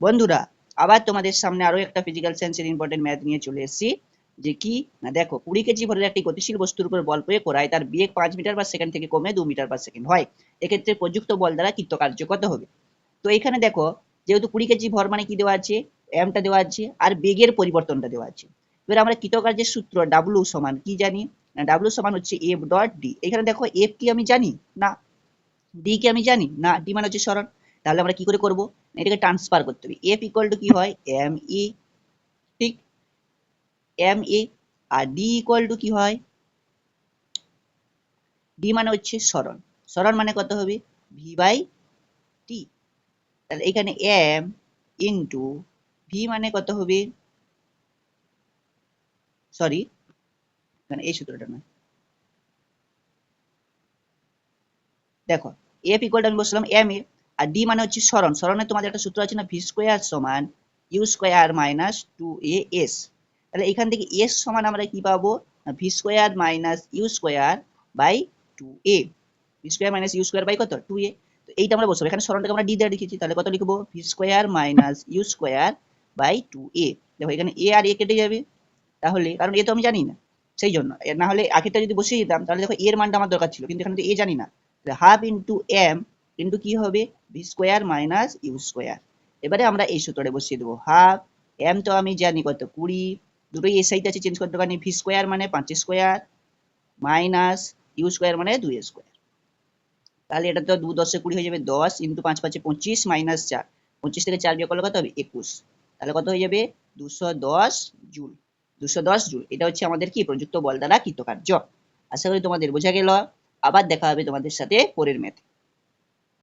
বন্ধুরা, আবার তোমাদের সামনে আরও একটা ফিজিক্যাল সায়েন্সের ইম্পর্টেন্ট ম্যাথ নিয়ে চলে এসেছি, যে কি? না, দেখো, কুড়ি কেজি ভরের একটি গতিশীল বস্তুর উপর বল প্রয়োগ করায় তার বেগ পাঁচ মিটার পার সেকেন্ড থেকে কমে দু মিটার পার সেকেন্ড হয়। এক্ষেত্রে প্রযুক্ত বল দ্বারা কৃতকার্য কত হবে। তো এখানে দেখো, যেহেতু কুড়ি কেজি ভর মানে কি দেওয়া আছে? এমটা দেওয়া আছে, আর বেগের পরিবর্তনটা দেওয়া আছে। এবার আমরা কৃতকার্যের সূত্র ডাব্লু সমান কি জানি? না ডাব্লু সমান হচ্ছে এফ ডট ডি এখানে দেখো এফ কি আমি জানি? না ডি কি আমি জানি? না ডি মানে হচ্ছে সরণ। তাহলে আমরা কি করে করব? এটাকে ট্রান্সফার করতে হবে। এফ ইকুয়াল টু কি হয়? এম ই ঠিক? M A R D equal to কি হয়? ডি মানে হচ্ছে সরণ। সরণ মানে কত হবে? ভি বাই টি তাহলে এখানে এম ইন্টু ভি মানে কত হবে? সরি এখানে এই সূত্রটা নয়। দেখো এফ ইকুয়াল আমি বসলাম এম এ আর ডি মানে হচ্ছে সরণ সরণে তোমাদের একটা সূত্র আছে না? ভি স্কোয়ার সমান U square minus two A S. তাহলে এখান থেকে এস সমান আমরা কি পাবো? V square minus U square by two A. V square minus U square by কত? Two A. তো এইটা আমরা বসবো। এখানে সরণটাকে আমরা ডি দিয়ে লিখেছি। তাহলে কত লিখব? V square minus U square by two A. দেখো, এখানে এ আর এ কেটে যাবে। তাহলে, কারণ এ তো আমি জানি না। সেই জন্য। না হলে আগেরটা যদি বসিয়ে দিতাম, তাহলে দেখো এর মানটা আমার দরকার ছিল। কিন্তু এখানে তো এ জানি না। হাফ ইন্টু এম ইন্টু কি হবে? V square minus U square এবারে আমরা এই সূত্রটা বসিয়ে দেবো। হাফ এম তো আমি জানি কত? কুড়ি। দুটোই এস আইতে আছে চেঞ্জ করতে পারি ভি স্কোয়ার মানে পাঁচ স্কোয়ার মাইনাস ইউ স্কোয়ার মানে দুই স্কোয়ার তাহলে এটা তো দু দশে কুড়ি হয়ে যাবে দশ ইন্টু পাঁচ পাঁচে পঁচিশ মাইনাস চার। পঁচিশ থেকে চার বিয়োগ করলে কত হবে? একুশ। তাহলে কত হয়ে যাবে? দুশো দশ জুল। দুশো দশ জুল। এটা হচ্ছে আমাদের কি? প্রযুক্ত বল দ্বারা কৃতকার্য। আশা করি তোমাদের বোঝা গেল। আবার দেখা হবে তোমাদের সাথে পরের ম্যাথে